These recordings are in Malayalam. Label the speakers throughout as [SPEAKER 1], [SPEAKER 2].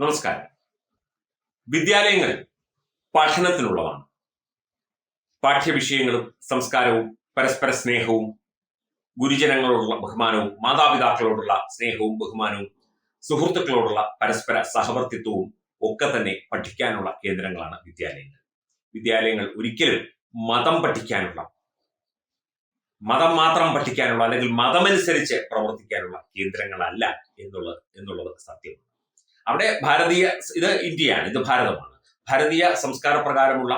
[SPEAKER 1] നമസ്കാരം. വിദ്യാലയങ്ങൾ പഠനത്തിനുള്ളതാണ്. പാഠ്യവിഷയങ്ങളും സംസ്കാരവും പരസ്പര സ്നേഹവും ഗുരുജനങ്ങളോടുള്ള ബഹുമാനവും മാതാപിതാക്കളോടുള്ള സ്നേഹവും ബഹുമാനവും സുഹൃത്തുക്കളോടുള്ള പരസ്പര സഹവർത്തിത്വവും ഒക്കെ തന്നെ പഠിക്കാനുള്ള കേന്ദ്രങ്ങളാണ് വിദ്യാലയങ്ങൾ. വിദ്യാലയങ്ങൾ ഒരിക്കലും മതം പഠിക്കാനുള്ള മതം മാത്രം പഠിക്കാനുള്ള അല്ലെങ്കിൽ മതമനുസരിച്ച് പ്രവർത്തിക്കാനുള്ള കേന്ദ്രങ്ങളല്ല എന്നുള്ളത് എന്നുള്ളത് സത്യമാണ്. അവിടെ ഭാരതീയ ഇത് ഇന്ത്യയാണ് ഇത് ഭാരതമാണ്. ഭാരതീയ സംസ്കാര പ്രകാരമുള്ള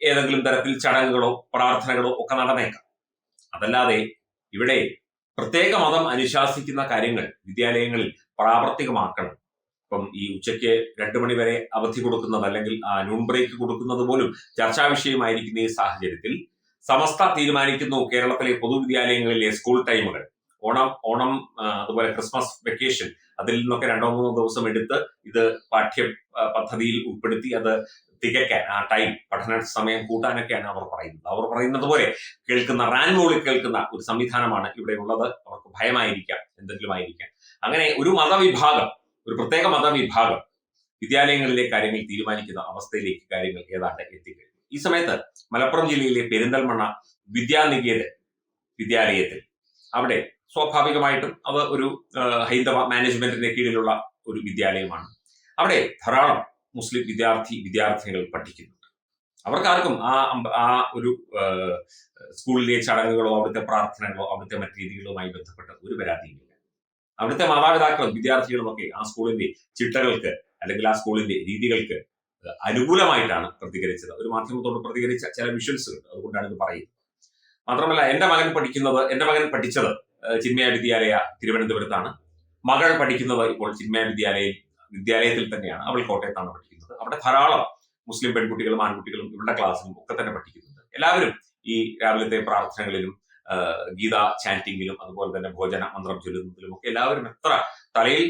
[SPEAKER 1] ഏതെങ്കിലും തരത്തിൽ ചടങ്ങുകളോ പ്രാർത്ഥനകളോ ഒക്കെ നടന്നേക്കാം. അതല്ലാതെ ഇവിടെ പ്രത്യേക മതം അനുശാസിക്കുന്ന കാര്യങ്ങൾ വിദ്യാലയങ്ങളിൽ പ്രാവർത്തികമാക്കണം. ഇപ്പം ഈ ഉച്ചയ്ക്ക് രണ്ടു മണിവരെ അവധി കൊടുക്കുന്നത് അല്ലെങ്കിൽ നൂൺ ബ്രേക്ക് കൊടുക്കുന്നത് പോലും ചർച്ചാ വിഷയമായിരിക്കുന്ന ഈ സാഹചര്യത്തിൽ സമസ്ത തീരുമാനിക്കുന്നു കേരളത്തിലെ പൊതുവിദ്യാലയങ്ങളിലെ സ്കൂൾ ടൈമുകൾ ഓണം ഓണം അതുപോലെ ക്രിസ്മസ് വെക്കേഷൻ അതിൽ നിന്നൊക്കെ രണ്ടോ മൂന്നോ ദിവസം എടുത്ത് ഇത് പാഠ്യ പദ്ധതിയിൽ ഉൾപ്പെടുത്തി അത് തികയ്ക്കാൻ ആ ടൈം പഠന സമയം കൂട്ടാനൊക്കെയാണ് അവർ പറയുന്നത്. അവർ പറയുന്നത് പോലെ കേൾക്കുന്ന റാൻ മോളിൽ കേൾക്കുന്ന ഒരു സംവിധാനമാണ് ഇവിടെ ഉള്ളത്. അവർക്ക് ഭയമായിരിക്കാം എന്തെങ്കിലും ആയിരിക്കാം. അങ്ങനെ ഒരു മതവിഭാഗം ഒരു പ്രത്യേക മതവിഭാഗം വിദ്യാലയങ്ങളിലെ കാര്യങ്ങൾ തീരുമാനിക്കുന്ന അവസ്ഥയിലേക്ക് കാര്യങ്ങൾ ഏതാണ്ട് എത്തിക്കഴിഞ്ഞു. ഈ സമയത്ത് മലപ്പുറം ജില്ലയിലെ പെരിന്തൽമണ്ണ വിദ്യാനികേതൻ വിദ്യാലയത്തിൽ അവിടെ സ്വാഭാവികമായിട്ടും അവ ഒരു ഹൈന്ദവ മാനേജ്മെന്റിന്റെ കീഴിലുള്ള ഒരു വിദ്യാലയമാണ്. അവിടെ ധാരാളം മുസ്ലിം വിദ്യാർത്ഥി വിദ്യാർത്ഥിനികൾ പഠിക്കുന്നുണ്ട്. അവർക്കാർക്കും ആ ആ ഒരു സ്കൂളിലെ ചടങ്ങുകളോ അവിടുത്തെ പ്രാർത്ഥനകളോ അവിടുത്തെ മറ്റു രീതികളുമായി ബന്ധപ്പെട്ട ഒരു പരാതിയുമില്ല. അവിടുത്തെ മാതാപിതാക്കളും വിദ്യാർത്ഥികളും ഒക്കെ ആ സ്കൂളിന്റെ ചിട്ടകൾക്ക് അല്ലെങ്കിൽ ആ സ്കൂളിന്റെ രീതികൾക്ക് അനുകൂലമായിട്ടാണ് പ്രതികരിച്ചത്. ഒരു മാധ്യമത്തോട് പ്രതികരിച്ച ചില വിഷ്വൽസ് ഉണ്ട്. അതുകൊണ്ടാണ് ഇത് പറയുന്നത്. മാത്രമല്ല എന്റെ മകൻ പഠിക്കുന്നത് എന്റെ മകൻ പഠിച്ചത് ചിന്മയ വിദ്യാലയ തിരുവനന്തപുരത്താണ്. മകൾ പഠിക്കുന്നത് ഇപ്പോൾ ചിന്മയ വിദ്യാലയ വിദ്യാലയത്തിൽ തന്നെയാണ്. അവൾ കോട്ടയത്താണ് പഠിക്കുന്നത്. അവിടെ ധാരാളം മുസ്ലിം പെൺകുട്ടികളും ആൺകുട്ടികളും ഇവരുടെ ക്ലാസ്സിലും ഒക്കെ തന്നെ പഠിക്കുന്നുണ്ട്. എല്ലാവരും ഈ രാവിലത്തെ പ്രാർത്ഥനകളിലും ഗീത ചാന്റിങ്ങിലും അതുപോലെ തന്നെ ഭോജന മന്ത്രം ചൊല്ലുന്നതിലും ഒക്കെ എല്ലാവരും എത്ര തലയിൽ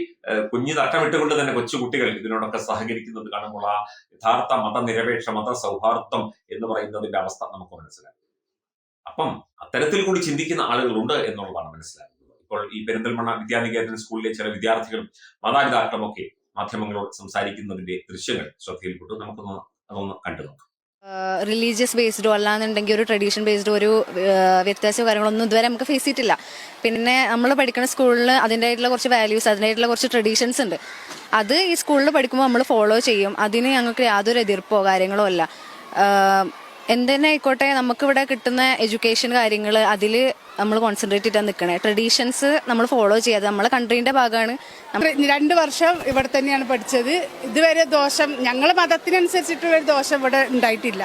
[SPEAKER 1] കുഞ്ഞു തട്ടമിട്ടുകൊണ്ട് തന്നെ കൊച്ചുകുട്ടികൾ ഇതിനോടൊക്കെ സഹകരിക്കുന്നത് കാണുമ്പോൾ ആ യഥാർത്ഥ മതനിരപേക്ഷ മത സൗഹാർദ്ദം എന്ന് പറയുന്നതിന്റെ അവസ്ഥ നമുക്ക് മനസ്സിലാക്കും. അപ്പം അത്തരത്തിൽ കൂടി ചിന്തിക്കുന്ന ആളുകളുണ്ട് എന്നുള്ളതാണ് മനസ്സിലാക്കുന്നത് ഇപ്പോൾ ഈ പെരിന്തൽമണ്ണ വിദ്യാനികേതൻ സ്കൂളിലെ ചില വിദ്യാർത്ഥികളും മാതാപിതാക്കളും ഒക്കെ മാധ്യമങ്ങളോട് സംസാരിക്കുന്നതിന്റെ ദൃശ്യങ്ങൾ ശ്രദ്ധയിൽപ്പെട്ടു. നമുക്കൊന്ന് അതൊന്ന് കണ്ടു നോക്കാം.
[SPEAKER 2] റിലീജിയസ് ബേസ്ഡോ അല്ലാന്നുണ്ടെങ്കിൽ ഒരു ട്രഡീഷൻ ബേസ്ഡോ ഒരു വ്യത്യാസമോ കാര്യങ്ങളൊന്നും ഇതുവരെ നമുക്ക് ഫേസ് ചെയ്തിട്ടില്ല. പിന്നെ നമ്മൾ പഠിക്കുന്ന സ്കൂളിൽ അതിന്റെതായിട്ടുള്ള കുറച്ച് വാല്യൂസ് അതിന്റെതായിട്ടുള്ള കുറച്ച് ട്രഡീഷൻസ് ഉണ്ട്. അത് ഈ സ്കൂളിൽ പഠിക്കുമ്പോൾ നമ്മൾ ഫോളോ ചെയ്യും. അതിന് ഞങ്ങൾക്ക് യാതൊരു എതിർപ്പോ കാര്യങ്ങളോ അല്ല. ആയിക്കോട്ടെ നമുക്കിവിടെ കിട്ടുന്ന എഡ്യൂക്കേഷൻ കാര്യങ്ങൾ അതിൽ നമ്മൾ കോൺസെൻട്രേറ്റ് ചെയ്താൽ നിൽക്കണേ ട്രഡീഷൻസ് നമ്മൾ ഫോളോ ചെയ്യാതെ നമ്മളെ കൺട്രീന്റെ ഭാഗമാണ്
[SPEAKER 3] രണ്ട് വർഷം ഇവിടെ തന്നെയാണ് പഠിച്ചത്. ഇതുവരെ ദോഷം ഞങ്ങൾ മതത്തിനനുസരിച്ചിട്ടുള്ള ഒരു ദോഷം ഇവിടെ ഉണ്ടായിട്ടില്ല.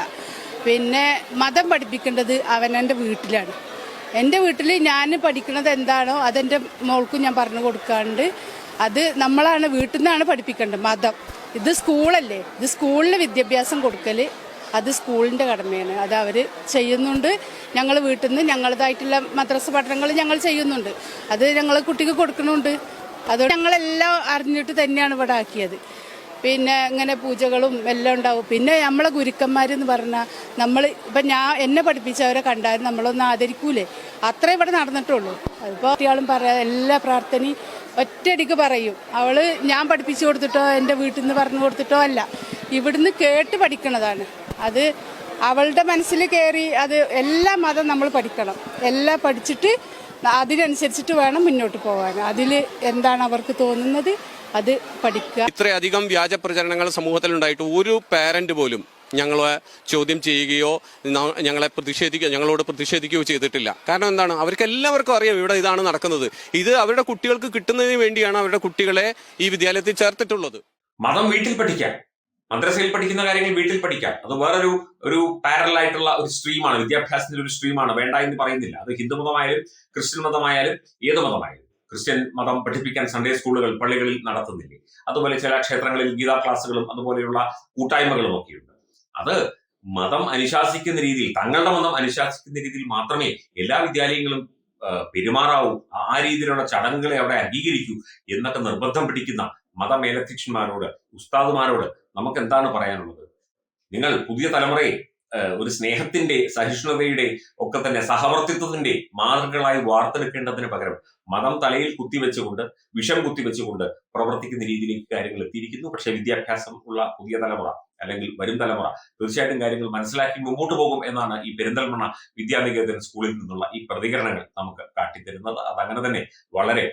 [SPEAKER 3] പിന്നെ മതം പഠിപ്പിക്കേണ്ടത് അവനെന്റെ വീട്ടിലാണ്. എന്റെ വീട്ടിൽ ഞാൻ പഠിക്കുന്നത് എന്താണോ അതെന്റെ മോൾക്കും ഞാൻ പറഞ്ഞു കൊടുക്കാണ്ട് അത് നമ്മളാണ് വീട്ടിൽ നിന്നാണ് പഠിപ്പിക്കേണ്ടത് മതം. ഇത് സ്കൂളല്ലേ? ഇത് സ്കൂളിന് വിദ്യാഭ്യാസം കൊടുക്കൽ അത് സ്കൂളിന്റെ കടമയാണ്. അത് അവർ ചെയ്യുന്നുണ്ട്. ഞങ്ങൾ വീട്ടിൽ നിന്ന് ഞങ്ങളതായിട്ടുള്ള മദ്രസ പഠനങ്ങൾ ഞങ്ങൾ ചെയ്യുന്നുണ്ട്. അത് ഞങ്ങൾ കുട്ടിക്ക് കൊടുക്കുന്നുണ്ട് അതുകൊണ്ട് ഞങ്ങളെല്ലാം അറിഞ്ഞിട്ട് തന്നെയാണ് ഇവിടെ ആക്കിയത്. പിന്നെ ഇങ്ങനെ പൂജകളും എല്ലാം ഉണ്ടാവും. പിന്നെ നമ്മളെ ഗുരുക്കന്മാരെന്ന് പറഞ്ഞാൽ നമ്മൾ ഇപ്പം ഞാൻ എന്നെ പഠിപ്പിച്ചവരെ കണ്ടാൽ നമ്മളൊന്നും ആദരിക്കൂലേ. അത്രേ ഇവിടെ നടന്നിട്ടുള്ളൂ. അതിപ്പോൾ കുട്ടികളും പറയാം എല്ലാ പ്രാർത്ഥനയും ഒറ്റയടിക്ക് പറയും. അവൾ ഞാൻ പഠിപ്പിച്ചു കൊടുത്തിട്ടോ എന്റെ വീട്ടിൽ നിന്ന് പറഞ്ഞു കൊടുത്തിട്ടോ അല്ല. ഇവിടുന്ന് കേട്ട് പഠിക്കണതാണ്. അത് അവളുടെ മനസ്സിൽ കയറി അത് എല്ലാ മതം നമ്മൾ പഠിക്കണം. എല്ലാം പഠിച്ചിട്ട് അതിനനുസരിച്ചിട്ട് വേണം മുന്നോട്ട് പോകാൻ. അതിൽ എന്താണ് അവർക്ക് തോന്നുന്നത്? അത് പഠിക്കുക.
[SPEAKER 4] ഇത്രയധികം വ്യാജ പ്രചരണങ്ങൾ സമൂഹത്തിൽ ഉണ്ടായിട്ട് ഒരു പാരന്റ് പോലും ഞങ്ങളെ ചോദ്യം ചെയ്യുകയോ ഞങ്ങളെ പ്രതിഷേധിക്കുകയോ ഞങ്ങളോട് പ്രതിഷേധിക്കുകയോ ചെയ്തിട്ടില്ല. കാരണം എന്താണ്? അവർക്ക് എല്ലാവർക്കും അറിയാം ഇവിടെ ഇതാണ് നടക്കുന്നത്. ഇത് അവരുടെ കുട്ടികൾക്ക് കിട്ടുന്നതിന് വേണ്ടിയാണ് അവരുടെ കുട്ടികളെ ഈ വിദ്യാലയത്തിൽ ചേർത്തിട്ടുള്ളത്.
[SPEAKER 1] മതം വീട്ടിൽ പഠിക്കാം മദ്രസയിൽ പഠിക്കുന്ന കാര്യങ്ങൾ വീട്ടിൽ പഠിക്കാം. അത് വേറൊരു ഒരു പാരലായിട്ടുള്ള ഒരു സ്ട്രീമാണ് വിദ്യാഭ്യാസത്തിന്റെ ഒരു സ്ട്രീമാണ് വേണ്ട എന്ന് പറയുന്നില്ല. അത് ഹിന്ദു മതമായാലും ക്രിസ്ത്യൻ മതമായാലും ഏത് മതമായാലും. ക്രിസ്ത്യൻ മതം പഠിപ്പിക്കാൻ സൺഡേ സ്കൂളുകൾ പള്ളികളിൽ നടത്തുന്നില്ലേ? അതുപോലെ ചില ക്ഷേത്രങ്ങളിൽ ഗീതാ ക്ലാസ്സുകളും അതുപോലെയുള്ള കൂട്ടായ്മകളും ഒക്കെയുണ്ട്. അത് മതം അനുശാസിക്കുന്ന രീതിയിൽ തങ്ങളുടെ മതം അനുശാസിക്കുന്ന രീതിയിൽ മാത്രമേ എല്ലാ വിദ്യാലയങ്ങളും പെരുമാറാവൂ. ആ രീതിയിലുള്ള ചടങ്ങുകളെ അവിടെ അംഗീകരിക്കൂ എന്നൊക്കെ നിർബന്ധം പിടിക്കുന്ന മതമേലധ്യക്ഷന്മാരോട് ഉസ്താദുമാരോട് നമുക്ക് എന്താണ് പറയാനുള്ളത്? നിങ്ങൾ പുതിയ തലമുറയെ ഒരു സ്നേഹത്തിന്റെ സഹിഷ്ണുതയുടെ ഒക്കെ തന്നെ സഹവർത്തിത്വത്തിന്റെ മാതൃകകളായി വാർത്തെടുക്കേണ്ടതിന് പകരം മതം തലയിൽ കുത്തിവെച്ചുകൊണ്ട് വിഷം കുത്തിവെച്ചുകൊണ്ട് പ്രവർത്തിക്കുന്ന രീതിയിലേക്ക് കാര്യങ്ങൾ എത്തിയിരിക്കുന്നു. പക്ഷേ വിദ്യാഭ്യാസം ഉള്ള പുതിയ തലമുറ അല്ലെങ്കിൽ വരും തലമുറ തീർച്ചയായിട്ടും കാര്യങ്ങൾ മനസ്സിലാക്കി മുമ്പോട്ട് പോകും എന്നാണ് ഈ പെരിന്തൽമണ്ണ വിദ്യാനികേതൻ സ്കൂളിൽ നിന്നുള്ള ഈ പ്രതികരണങ്ങൾ നമുക്ക് കാട്ടിത്തരുന്നത്. അതങ്ങനെ തന്നെ വളരെ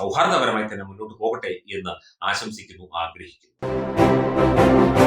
[SPEAKER 1] സൗഹാർദ്ദപരമായി തന്നെ മുന്നോട്ട് പോകട്ടെ എന്ന് ആശംസിക്കുന്നു ആഗ്രഹിക്കുന്നു.